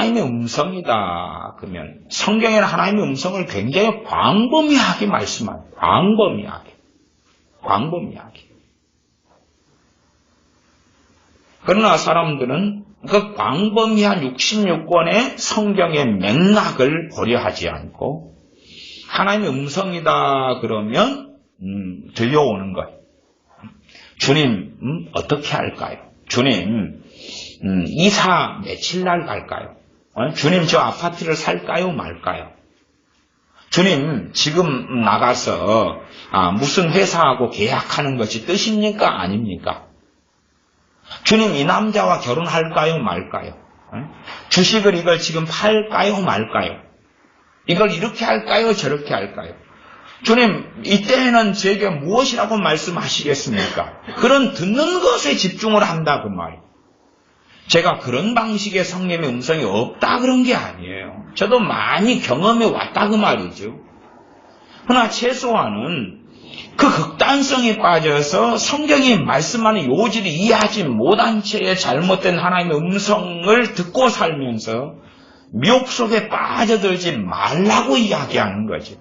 하나님의 음성이다. 그러면 성경에는 하나님의 음성을 굉장히 광범위하게 말씀하요 광범위하게. 광범위하게. 그러나 사람들은 그 광범위한 66권의 성경의 맥락을 고려하지 않고 하나님의 음성이다 그러면 음, 들려오는 것. 주님 음, 어떻게 할까요? 주님 음, 이사 며칠 날 갈까요? 어? 주님 저 아파트를 살까요 말까요? 주님 지금 나가서 아, 무슨 회사하고 계약하는 것이 뜻입니까 아닙니까? 주님 이 남자와 결혼할까요 말까요? 어? 주식을 이걸 지금 팔까요 말까요? 이걸 이렇게 할까요 저렇게 할까요? 주님 이때에는 제게 무엇이라고 말씀하시겠습니까? 그런 듣는 것에 집중을 한다 그 말이에요. 제가 그런 방식의 성령의 음성이 없다 그런 게 아니에요. 저도 많이 경험해 왔다 그 말이죠. 그러나 최소한은 그 극단성에 빠져서 성경이 말씀하는 요지를 이해하지 못한 채의 잘못된 하나님의 음성을 듣고 살면서 미혹 속에 빠져들지 말라고 이야기하는 거죠.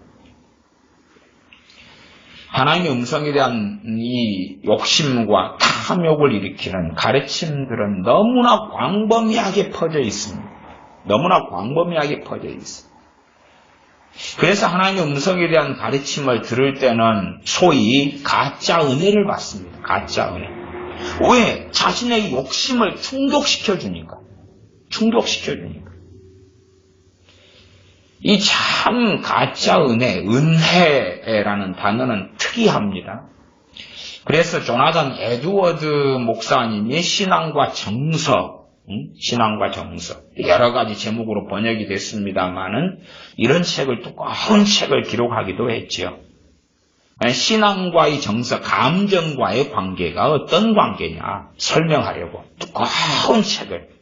하나님의 음성에 대한 이 욕심과 탐욕을 일으키는 가르침들은 너무나 광범위하게 퍼져 있습니다. 너무나 광범위하게 퍼져 있습니다. 그래서 하나님의 음성에 대한 가르침을 들을 때는 소위 가짜 은혜를 받습니다. 가짜 은혜. 왜? 자신의 욕심을 충족시켜주니까. 충족시켜주니까. 이 참 가짜 은혜, 은혜라는 단어는 특이합니다. 그래서 조나단 에드워드 목사님이 신앙과 정서, 신앙과 정서 여러 가지 제목으로 번역이 됐습니다만은 이런 책을 두꺼운 책을 기록하기도 했지요. 신앙과의 정서, 감정과의 관계가 어떤 관계냐 설명하려고 두꺼운 책을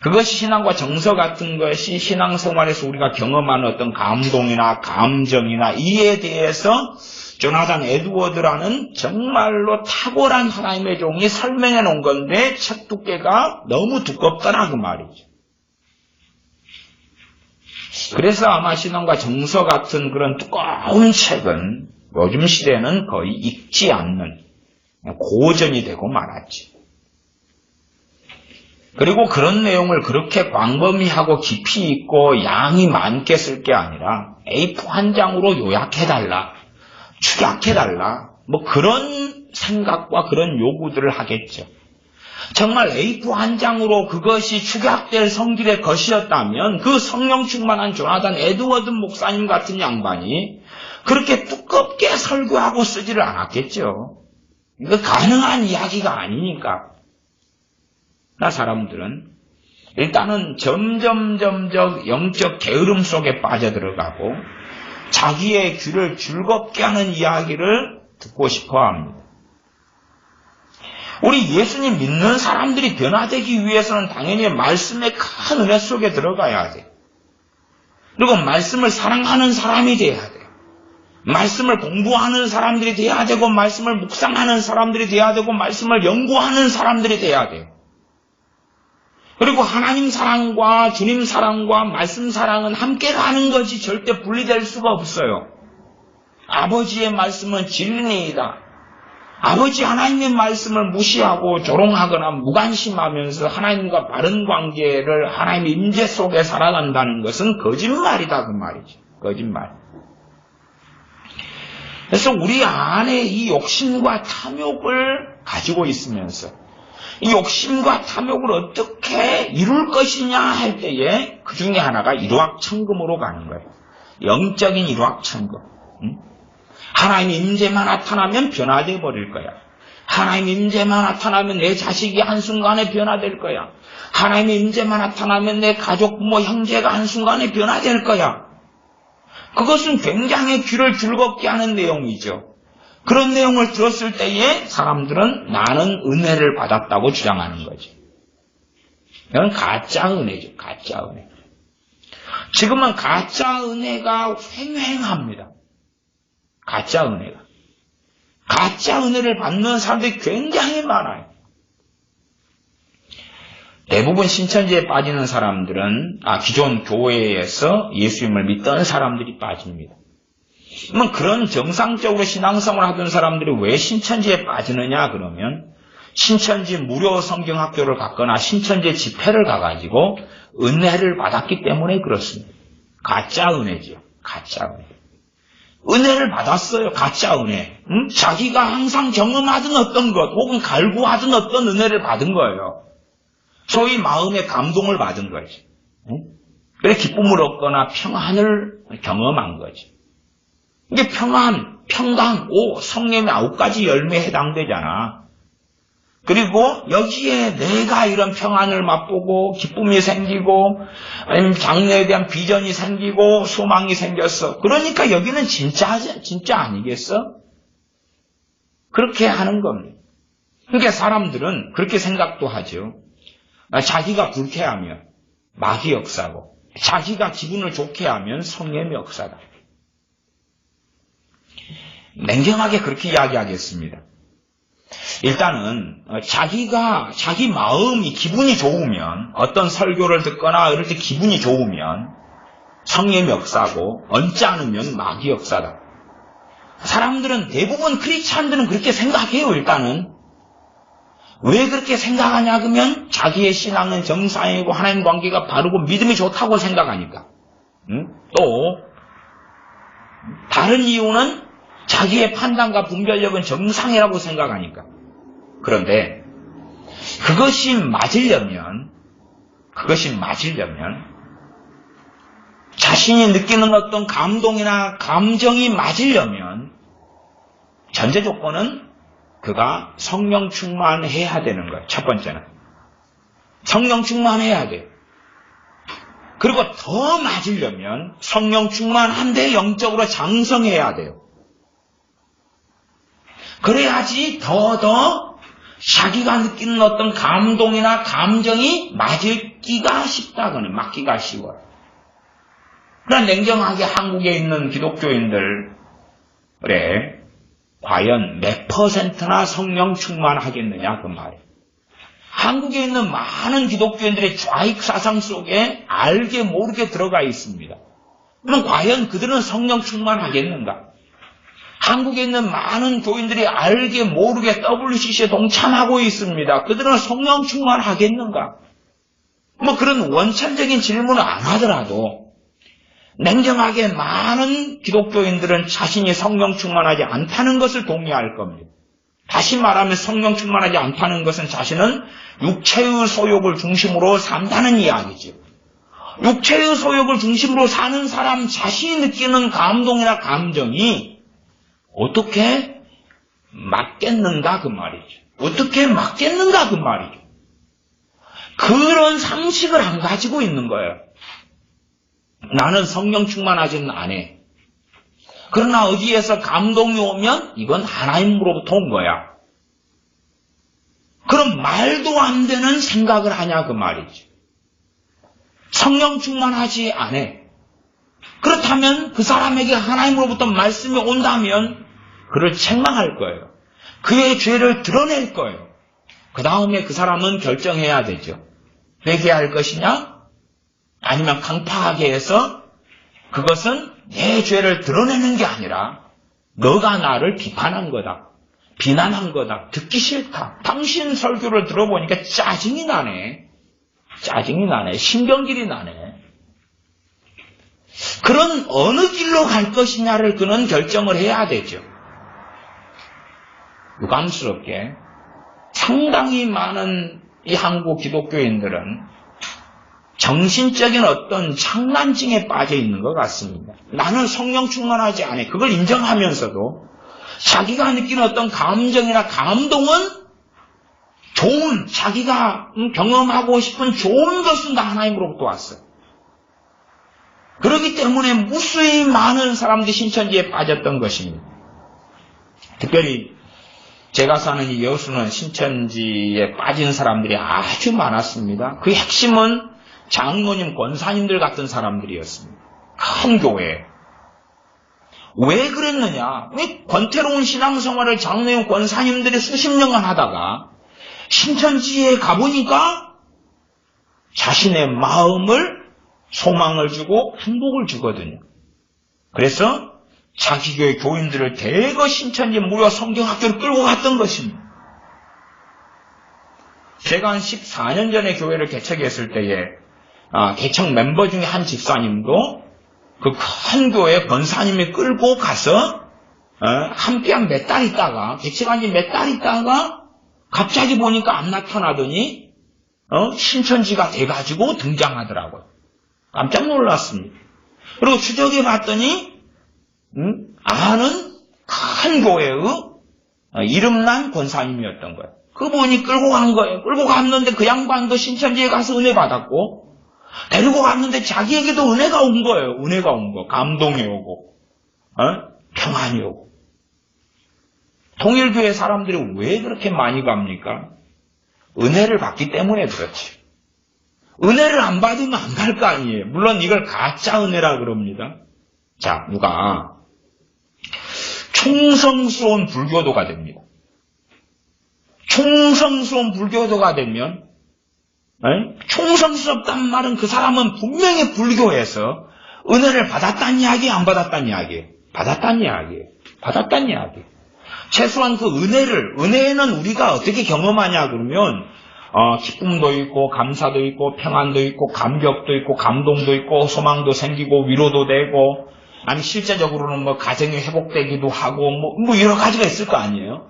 그것이 신앙과 정서 같은 것이 신앙생활에서 우리가 경험하는 어떤 감동이나 감정이나 이에 대해서 조나단 에드워드라는 정말로 탁월한 하나님의 종이 설명해 놓은 건데 책 두께가 너무 두껍더라 그 말이죠. 그래서 아마 신앙과 정서 같은 그런 두꺼운 책은 요즘 시대는 거의 읽지 않는 고전이 되고 말았지. 그리고 그런 내용을 그렇게 광범위하고 깊이 있고 양이 많게 쓸 게 아니라 A4 한 장으로 요약해달라, 축약해달라, 뭐 그런 생각과 그런 요구들을 하겠죠. 정말 A4 한 장으로 그것이 축약될 성질의 것이었다면 그 성령 충만한 조나단 에드워드 목사님 같은 양반이 그렇게 두껍게 설교하고 쓰지를 않았겠죠. 이거 가능한 이야기가 아니니까. 나 사람들은 일단은 점점 점점 영적 게으름 속에 빠져들어가고 자기의 귀를 즐겁게 하는 이야기를 듣고 싶어 합니다. 우리 예수님 믿는 사람들이 변화되기 위해서는 당연히 말씀의 큰 은혜 속에 들어가야 돼. 그리고 말씀을 사랑하는 사람이 돼야 돼. 말씀을 공부하는 사람들이 돼야 되고, 말씀을 묵상하는 사람들이 돼야 되고, 말씀을 연구하는 사람들이 돼야 돼. 그리고 하나님 사랑과 주님 사랑과 말씀 사랑은 함께 가는 것이 절대 분리될 수가 없어요. 아버지의 말씀은 진리이다. 아버지 하나님의 말씀을 무시하고 조롱하거나 무관심하면서 하나님과 바른 관계를 하나님의 임재 속에 살아간다는 것은 거짓말이다 그 말이죠. 거짓말. 그래서 우리 안에 이 욕심과 탐욕을 가지고 있으면서 이 욕심과 탐욕을 어떻게 이룰 것이냐 할 때에 그 중에 하나가 일확천금으로 가는 거예요. 영적인 일확천금. 응? 하나님 임재만 나타나면 변화돼 버릴 거야. 하나님 임재만 나타나면 내 자식이 한순간에 변화될 거야. 하나님 임재만 나타나면 내 가족, 부모, 형제가 한순간에 변화될 거야. 그것은 굉장히 귀를 즐겁게 하는 내용이죠. 그런 내용을 들었을 때에 사람들은 나는 은혜를 받았다고 주장하는 거죠. 이건 가짜 은혜죠. 가짜 은혜. 지금은 가짜 은혜가 횡행합니다. 가짜 은혜가. 가짜 은혜를 받는 사람들이 굉장히 많아요. 대부분 신천지에 빠지는 사람들은 아, 기존 교회에서 예수님을 믿던 사람들이 빠집니다. 그러면 그런 정상적으로 신앙생활을 하던 사람들이 왜 신천지에 빠지느냐 그러면 신천지 무료 성경학교를 갔거나 신천지 집회를 가가지고 은혜를 받았기 때문에 그렇습니다. 가짜 은혜지요. 가짜 은혜. 은혜를 받았어요. 가짜 은혜. 응? 자기가 항상 경험하던 어떤 것 혹은 갈구하던 어떤 은혜를 받은 거예요. 소위 마음의 감동을 받은 거지. 응? 그래 기쁨을 얻거나 평안을 경험한 거지. 이게 평안, 평강, 오, 성령의 아홉 가지 열매에 해당되잖아. 그리고 여기에 내가 이런 평안을 맛보고 기쁨이 생기고 아니면 장래에 대한 비전이 생기고 소망이 생겼어. 그러니까 여기는 진짜 진짜 아니겠어? 그렇게 하는 겁니다. 그러니까 사람들은 그렇게 생각도 하죠. 자기가 불쾌하면 마귀 역사고 자기가 기분을 좋게 하면 성령의 역사다. 냉정하게 그렇게 이야기하겠습니다. 일단은 어, 자기가 자기 마음이 기분이 좋으면 어떤 설교를 듣거나 이럴 때 기분이 좋으면 성의 역사고 않으면 마귀 역사다. 사람들은 대부분 크리스찬들은 그렇게 생각해요. 일단은 왜 그렇게 생각하냐 그러면 자기의 신앙은 정상이고 하나님 관계가 바르고 믿음이 좋다고 생각하니까. 응? 또 다른 이유는 자기의 판단과 분별력은 정상이라고 생각하니까. 그런데 그것이 맞으려면 그것이 맞으려면 자신이 느끼는 어떤 감동이나 감정이 맞으려면 전제 조건은 그가 성령 충만해야 되는 거예요. 첫 번째는 성령 충만해야 돼요. 그리고 더 맞으려면 성령 충만한데 영적으로 장성해야 돼요. 그래야지 더더 자기가 느끼는 어떤 감동이나 감정이 맞기가 쉽다거나 맞기가 쉬워요. 그러나 냉정하게 한국에 있는 기독교인들, 그래, 과연 몇 퍼센트나 성령 충만하겠느냐, 그 말이에요. 한국에 있는 많은 기독교인들의 좌익 사상 속에 알게 모르게 들어가 있습니다. 그럼 과연 그들은 성령 충만하겠는가? 한국에 있는 많은 교인들이 알게 모르게 WCC에 동참하고 있습니다. 그들은 성령 충만하겠는가? 뭐 그런 원천적인 질문을 안 하더라도 냉정하게 많은 기독교인들은 자신이 성령 충만하지 않다는 것을 동의할 겁니다. 다시 말하면 성령 충만하지 않다는 것은 자신은 육체의 소욕을 중심으로 산다는 이야기죠. 육체의 소욕을 중심으로 사는 사람 자신이 느끼는 감동이나 감정이 어떻게 맞겠는가 그 말이죠. 어떻게 맞겠는가 그 말이죠. 그런 상식을 안 가지고 있는 거예요. 나는 성령 충만하지는 않아. 그러나 어디에서 감동이 오면 이건 하나님으로부터 온 거야. 그럼 말도 안 되는 생각을 하냐 그 말이죠. 성령 충만하지 않아. 그렇다면 그 사람에게 하나님으로부터 말씀이 온다면 그를 책망할 거예요. 그의 죄를 드러낼 거예요. 그 다음에 그 사람은 결정해야 되죠. 회개할 것이냐? 아니면 강파하게 해서 그것은 내 죄를 드러내는 게 아니라 너가 나를 비판한 거다. 비난한 거다. 듣기 싫다. 당신 설교를 들어보니까 짜증이 나네. 짜증이 나네. 신경질이 나네. 그런 어느 길로 갈 것이냐를 그는 결정을 해야 되죠. 유감스럽게 상당히 많은 이 한국 기독교인들은 정신적인 어떤 장난증에 빠져 있는 것 같습니다. 나는 성령 충만하지 않아. 그걸 인정하면서도 자기가 느끼는 어떤 감정이나 감동은 좋은, 자기가 경험하고 싶은 좋은 것은 다 하나님으로부터 왔어요. 그렇기 때문에 무수히 많은 사람들이 신천지에 빠졌던 것입니다. 특별히 제가 사는 이 여수는 신천지에 빠진 사람들이 아주 많았습니다. 그 핵심은 장로님, 권사님들 같은 사람들이었습니다. 큰 교회. 왜 그랬느냐? 왜 권태로운 신앙생활을 장로님, 권사님들이 수십 년간 하다가 신천지에 가보니까 자신의 마음을 소망을 주고 행복을 주거든요. 그래서 자기 교회 교인들을 대거 신천지 무료 성경학교를 끌고 갔던 것입니다. 제가 한 14년 전에 교회를 개척했을 때에 아, 개척 멤버 중에 한 집사님도 그 큰 교회 권사님이 끌고 가서 어, 함께 한 몇 달 있다가 개척한 지 몇 달 있다가 갑자기 보니까 안 나타나더니 어, 신천지가 돼가지고 등장하더라고요. 깜짝 놀랐습니다. 그리고 추적해 봤더니 음, 아는 큰 교회의 어, 이름난 권사님이었던 거예요. 그분이 끌고 간 거예요. 끌고 갔는데 그 양반도 신천지에 가서 은혜 받았고 데리고 갔는데 자기에게도 은혜가 온 거예요. 은혜가 온 거. 감동이 오고 어? 평안이 오고 통일교회 사람들이 왜 그렇게 많이 갑니까? 은혜를 받기 때문에 그렇지. 은혜를 안 받으면 안 갈 거 아니에요. 물론 이걸 가짜 은혜라 그럽니다. 자, 누가 충성스러운 불교도가 됩니다. 충성스러운 불교도가 되면 에? 충성스럽단 말은 그 사람은 분명히 불교에서 은혜를 받았다는 이야기, 안 받았다는 이야기, 받았다는 이야기, 받았다는 이야기. 최소한 그 은혜를 은혜는 우리가 어떻게 경험하냐 그러면 어, 기쁨도 있고 감사도 있고 평안도 있고 감격도 있고 감동도 있고 소망도 생기고 위로도 되고 아니 실제적으로는 뭐 가정이 회복되기도 하고 뭐, 뭐 여러 가지가 있을 거 아니에요.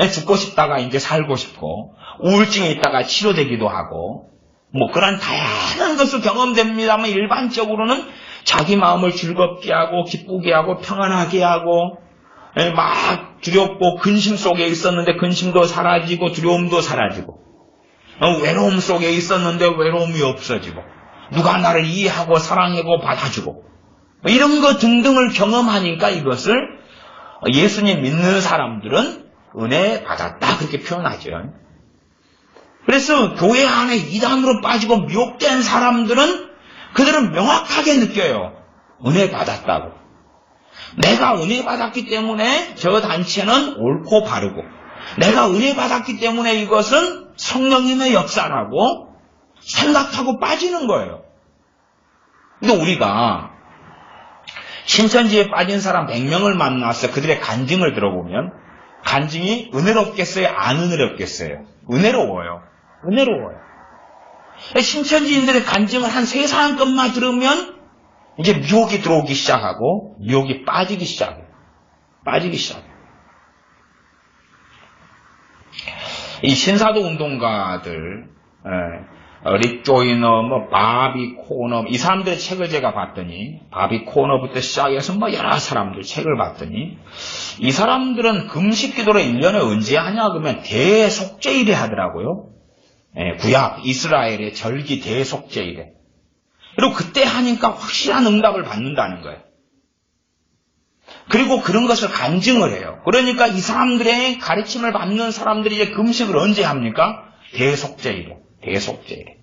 예, 죽고 싶다가 이제 살고 싶고 우울증에 있다가 치료되기도 하고 뭐 그런 다양한 것을 경험됩니다만 일반적으로는 자기 마음을 즐겁게 하고 기쁘게 하고 평안하게 하고 예, 막 두렵고 근심 속에 있었는데 근심도 사라지고 두려움도 사라지고 어, 외로움 속에 있었는데 외로움이 없어지고 누가 나를 이해하고 사랑하고 받아주고 뭐 이런 것 등등을 경험하니까 이것을 예수님 믿는 사람들은 은혜 받았다 그렇게 표현하죠. 그래서 교회 안에 이단으로 빠지고 미혹된 사람들은 그들은 명확하게 느껴요. 은혜 받았다고. 내가 은혜 받았기 때문에 저 단체는 옳고 바르고 내가 은혜 받았기 때문에 이것은 성령님의 역사라고 생각하고 빠지는 거예요. 근데 우리가 신천지에 빠진 사람 100명을 만나서 그들의 간증을 들어보면 간증이 은혜롭겠어요? 안 은혜롭겠어요? 은혜로워요. 은혜로워요. 신천지인들의 간증을 한세 사람 것만 들으면 이제 미혹이 들어오기 시작하고 미혹이 빠지기 시작해요. 빠지기 시작해요. 이 신사도 운동가들, 에, 릭 조이너, 뭐 바비 코너 이 사람들의 책을 제가 봤더니 바비 코너부터 시작해서 뭐 여러 사람들 책을 봤더니 이 사람들은 금식 기도를 1년에 언제 하냐 그러면 대속제일에 하더라고요. 에, 구약 이스라엘의 절기 대속제일에. 그리고 그때 하니까 확실한 응답을 받는다는 거예요. 그리고 그런 것을 간증을 해요. 그러니까 이 사람들의 가르침을 받는 사람들이 이제 금식을 언제 합니까? 대속제일에. 대속제일에.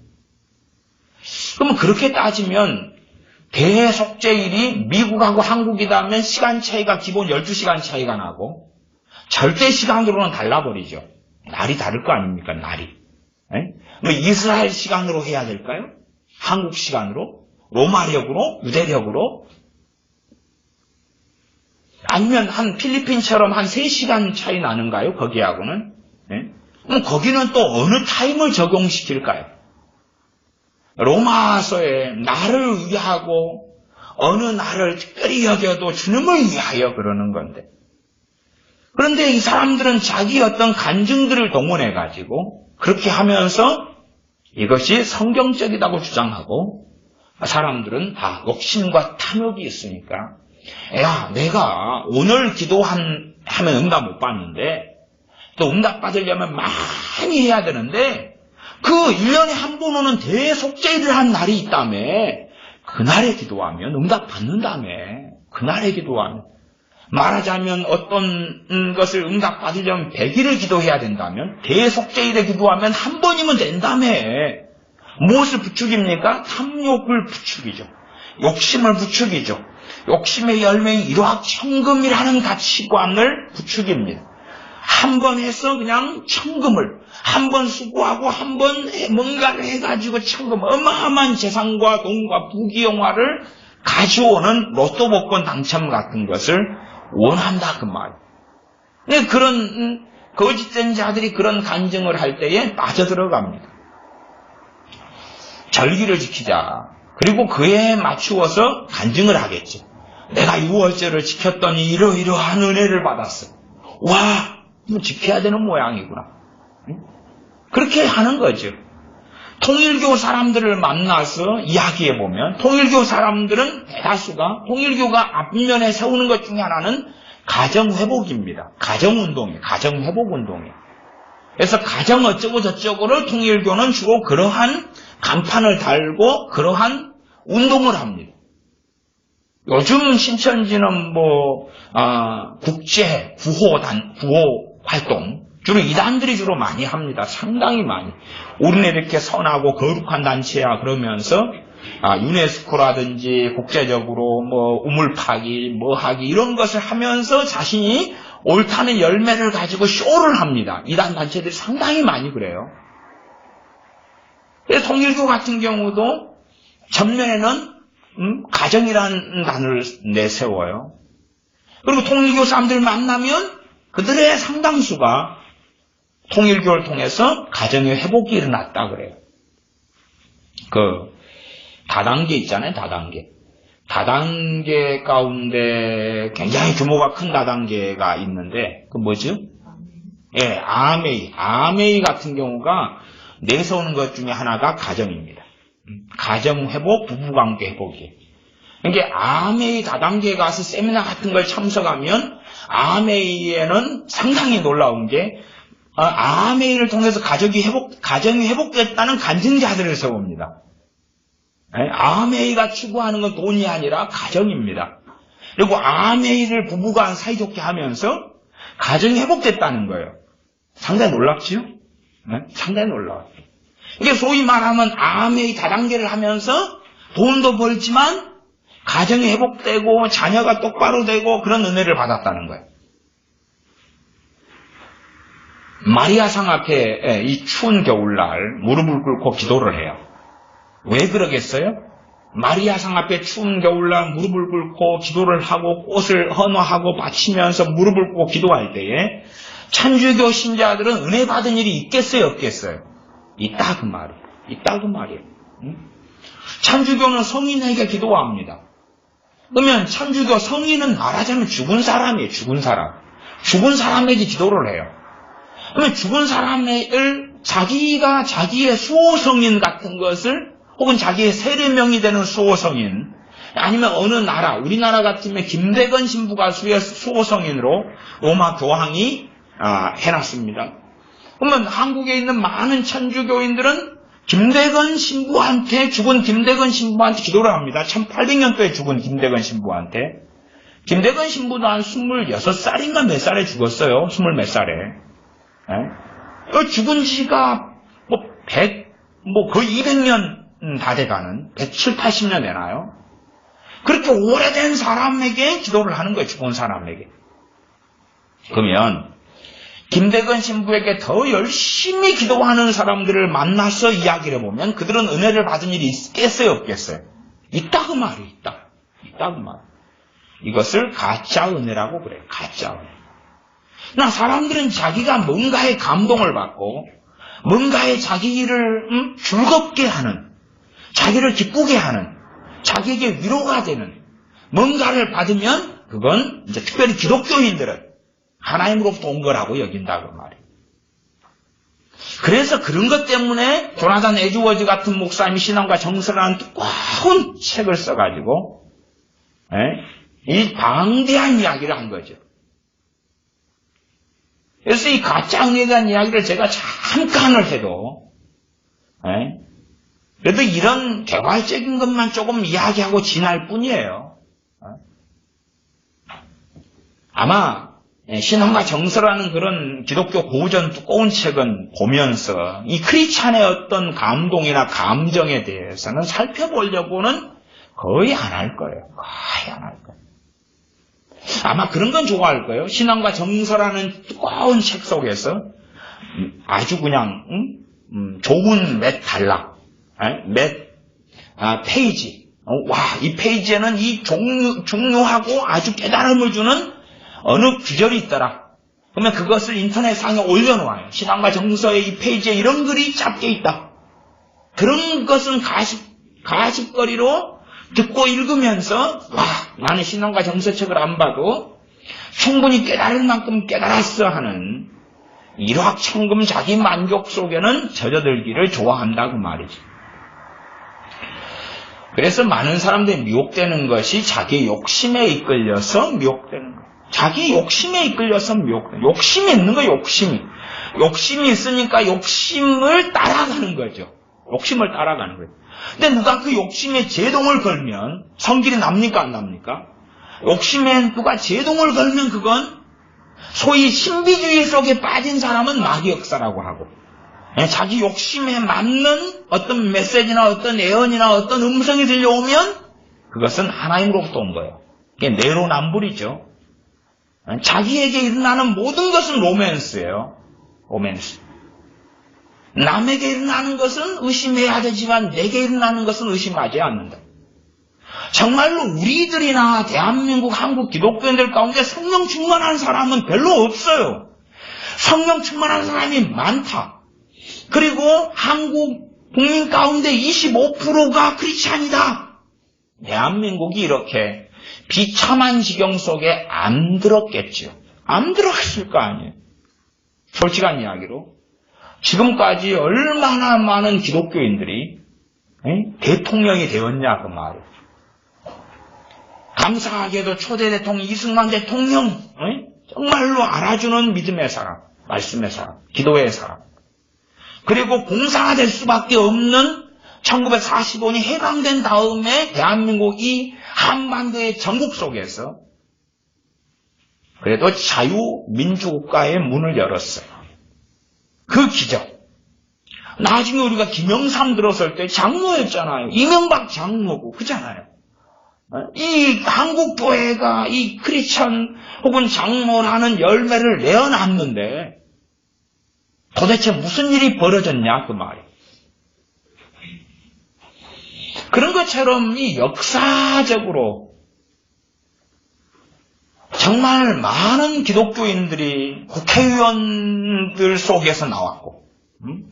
그러면 그렇게 따지면 대속제일이 미국하고 한국이다 하면 시간 차이가 기본 12시간 차이가 나고 절대 시간으로는 달라버리죠. 날이 다를 거 아닙니까? 날이. 뭐 이스라엘 시간으로 해야 될까요? 한국 시간으로? 로마력으로? 유대력으로? 아니면 한 필리핀처럼 한 3시간 차이 나는가요? 거기하고는? 네? 그럼 거기는 또 어느 타임을 적용시킬까요? 로마서에 나를 위하고 어느 날을 특별히 여겨도 주님을 위하여 그러는 건데. 그런데 이 사람들은 자기 어떤 간증들을 동원해 가지고 그렇게 하면서 이것이 성경적이라고 주장하고 사람들은 다 욕심과 탐욕이 있으니까 야 내가 오늘 기도한 하면 응답 못 받는데 또 응답 받으려면 많이 해야 되는데 그 1년에 한 번 오는 대속제일을 한 날이 있다며 그날에 기도하면 응답 받는다며 그날에 기도하면 말하자면 어떤 것을 응답 받으려면 100일을 기도해야 된다면 대속제일에 기도하면 한 번이면 된다며 무엇을 부추깁니까? 탐욕을 부추기죠. 욕심을 부추기죠. 욕심의 열매인 일확천금이라는 가치관을 부추깁니다. 한 번 해서 그냥 천금을 한 번 수고하고 한 번 뭔가를 해가지고 천금 어마어마한 재산과 돈과 부귀영화를 가져오는 로또 복권 당첨 같은 것을 원한다 그 말. 네, 그런 음, 거짓된 자들이 그런 간증을 할 때에 빠져들어갑니다. 절기를 지키자. 그리고 그에 맞추어서 간증을 하겠죠. 내가 6월절을 지켰더니 이러이러한 은혜를 받았어. 와, 뭐 지켜야 되는 모양이구나. 응? 그렇게 하는 거죠. 통일교 사람들을 만나서 이야기해 보면 통일교 사람들은 대다수가 통일교가 앞면에 세우는 것 중에 하나는 가정 회복입니다. 가정 운동이에요. 가정 회복 운동이에요. 그래서 가정 어쩌고 저쩌고를 통일교는 주로 그러한 간판을 달고 그러한 운동을 합니다. 요즘 신천지는 뭐 아, 국제 구호단 구호 활동 주로 이단들이 주로 많이 합니다. 상당히 많이. 우리는 이렇게 선하고 거룩한 단체야 그러면서 아, 유네스코라든지 국제적으로 뭐 우물 파기, 뭐 하기 이런 것을 하면서 자신이 옳다는 열매를 가지고 쇼를 합니다. 이단 단체들이 상당히 많이 그래요. 통일교 같은 경우도 전면에는 음, 가정이라는 단어를 내세워요. 그리고 통일교 사람들 만나면 그들의 상당수가 통일교를 통해서 가정의 회복이 일어났다 그래요. 그 다단계 있잖아요, 다단계. 다단계 가운데 굉장히 규모가 큰 다단계가 있는데 그 뭐죠? 예, 아메이. 아메이 같은 경우가 내세우는 것 중에 하나가 가정입니다. 가정 회복, 부부 관계 회복이에요. 그러니까 아메이 다단계에 가서 세미나 같은 걸 참석하면 아메이에는 상당히 놀라운 게 아, 아메이를 통해서 가족이 회복, 가정이 회복됐다는 간증자들을 세웁니다. 예, 아메이가 추구하는 건 돈이 아니라 가정입니다. 그리고 아메이를 부부가 사이좋게 하면서 가정이 회복됐다는 거예요. 상당히 놀랍지요? 네? 상당히 놀라워요. 이게 소위 말하면 아메이 다단계를 하면서 돈도 벌지만 가정이 회복되고 자녀가 똑바로 되고 그런 은혜를 받았다는 거예요. 마리아상 앞에 이 추운 겨울날 무릎을 꿇고 기도를 해요. 왜 그러겠어요? 마리아상 앞에 추운 겨울날 무릎을 꿇고 기도를 하고 꽃을 헌화하고 바치면서 무릎을 꿇고 기도할 때에 천주교 신자들은 은혜 받은 일이 있겠어요, 없겠어요? 있다 그 말이에요. 있다 그 말이에요. 응? 천주교는 성인에게 기도합니다. 그러면 천주교 성인은 말하자면 죽은 사람이에요. 죽은 사람. 죽은 사람에게 기도를 해요. 그러면 죽은 사람을 자기가 자기의 수호성인 같은 것을 혹은 자기의 세례명이 되는 수호성인 아니면 어느 나라 우리나라 같으면 김대건 신부 가 수의 수호성인으로 로마 교황이 아, 해놨습니다. 그러면 한국에 있는 많은 천주교인들은 김대건 신부한테 죽은 김대건 신부한테 기도를 합니다. 1800년도에 죽은 김대건 신부한테. 김대건 신부도 한 26살인가 몇 살에 죽었어요. 20 몇 살에. 예? 죽은 지가 뭐 100, 뭐 거의 200년 다 돼가는 107, 80년 되나요? 그렇게 오래된 사람에게 기도를 하는 거예요. 죽은 사람에게. 그러면 김대건 신부에게 더 열심히 기도하는 사람들을 만나서 이야기를 해보면 그들은 은혜를 받은 일이 있겠어요, 없겠어요? 있다 그 말이 있다. 있다 그 말. 이것을 가짜 은혜라고 그래요. 가짜 은혜. 나 사람들은 자기가 뭔가에 감동을 받고 뭔가에 자기를 음? 즐겁게 하는 자기를 기쁘게 하는 자기에게 위로가 되는 뭔가를 받으면 그건 이제 특별히 기독교인들은 하나님으로부터 온 거라고 여긴다고 그 말이에요. 그래서 그런 것 때문에 조나단 에즈워즈 같은 목사님이 신앙과 정서라는 두꺼운 책을 써가지고 에? 이 방대한 이야기를 한 거죠. 그래서 이 가짜 은혜에 대한 이야기를 제가 잠깐을 해도 에? 그래도 이런 개괄적인 것만 조금 이야기하고 지날 뿐이에요. 아마 예, 신앙과 정서라는 그런 기독교 고전 두꺼운 책은 보면서 이 크리스찬의 어떤 감동이나 감정에 대해서는 살펴보려고는 거의 안 할 거예요. 거의 안 할 거예요. 아마 그런 건 좋아할 거예요. 신앙과 정서라는 두꺼운 책 속에서 음, 아주 그냥 음? 음, 좋은 몇 단락, 에? 몇 아, 페이지. 어, 와, 이 페이지에는 이 종류, 중요하고 아주 깨달음을 주는 어느 구절이 있더라. 그러면 그것을 인터넷상에 올려놓아요. 신앙과 정서의 이 페이지에 이런 글이 잡혀 있다. 그런 것은 가십, 가십거리로 듣고 읽으면서, 와, 나는 신앙과 정서책을 안 봐도 충분히 깨달을 만큼 깨달았어 하는 일확천금 자기 만족 속에는 젖어들기를 좋아한다 그 말이지. 그래서 많은 사람들이 미혹되는 것이 자기 욕심에 이끌려서 미혹되는 거. 자기 욕심에 이끌려서 미혹되는 욕심이 있는 거 욕심이. 욕심이 있으니까 욕심을 따라가는 거죠. 욕심을 따라가는 거예요. 근데 누가 그 욕심에 제동을 걸면 성질이 납니까 안 납니까? 욕심에 누가 제동을 걸면 그건 소위 신비주의 속에 빠진 사람은 마귀 역사라고 하고 예, 자기 욕심에 맞는 어떤 메시지나 어떤 애언이나 어떤 음성이 들려오면 그것은 하나님으로부터 온 거예요. 이게 내로남불이죠. 예, 자기에게 일어나는 모든 것은 로맨스예요. 로맨스. 남에게 일어나는 것은 의심해야 되지만 내게 일어나는 것은 의심하지 않는다. 정말로 우리들이나 대한민국 한국 기독교인들 가운데 성령 충만한 사람은 별로 없어요. 성령 충만한 사람이 많다. 그리고 한국 국민 가운데 25%가 크리스찬이다. 대한민국이 이렇게 비참한 지경 속에 안 들었겠죠. 안 들어갔을 거 아니에요. 솔직한 이야기로. 지금까지 얼마나 많은 기독교인들이 에? 대통령이 되었냐 그 말이에요. 감사하게도 초대 대통령 이승만 대통령 에? 정말로 알아주는 믿음의 사람, 말씀의 사람, 기도의 사람. 그리고 공사가 될 수밖에 없는 1945년이 해방된 다음에 대한민국이 한반도의 전국 속에서 그래도 자유민주국가의 문을 열었어요. 그 기적. 나중에 우리가 김영삼 들었을 때 장로였잖아요. 이명박 장로고 그잖아요. 이 한국 교회가 이 크리스천 혹은 장로라는 열매를 내어놨는데 도대체 무슨 일이 벌어졌냐 그 말이. 그런 것처럼 이 역사적으로 정말 많은 기독교인들이 국회의원들 속에서 나왔고, 음?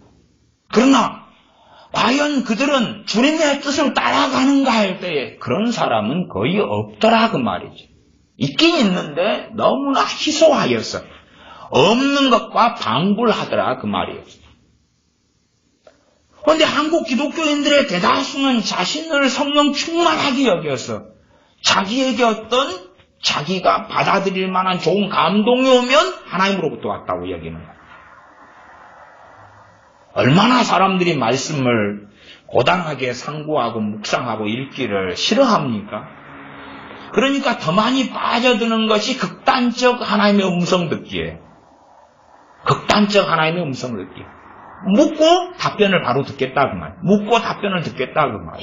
그러나 과연 그들은 주님의 뜻을 따라가는가 할 때에 그런 사람은 거의 없더라 그 말이죠. 있긴 있는데 너무나 희소하여서 없는 것과 방불하더라 그 말이에요. 그런데 한국 기독교인들의 대다수는 자신을 성령 충만하게 여겨서 자기에게 어떤 자기가 받아들일 만한 좋은 감동이 오면 하나님으로부터 왔다고 여기는 거예요. 얼마나 사람들이 말씀을 고단하게 상고하고 묵상하고 읽기를 싫어합니까? 그러니까 더 많이 빠져드는 것이 극단적 하나님의 음성 듣기에 극단적 하나님의 음성을 듣기. 묻고 답변을 바로 듣겠다 그 말. 묻고 답변을 듣겠다 그 말.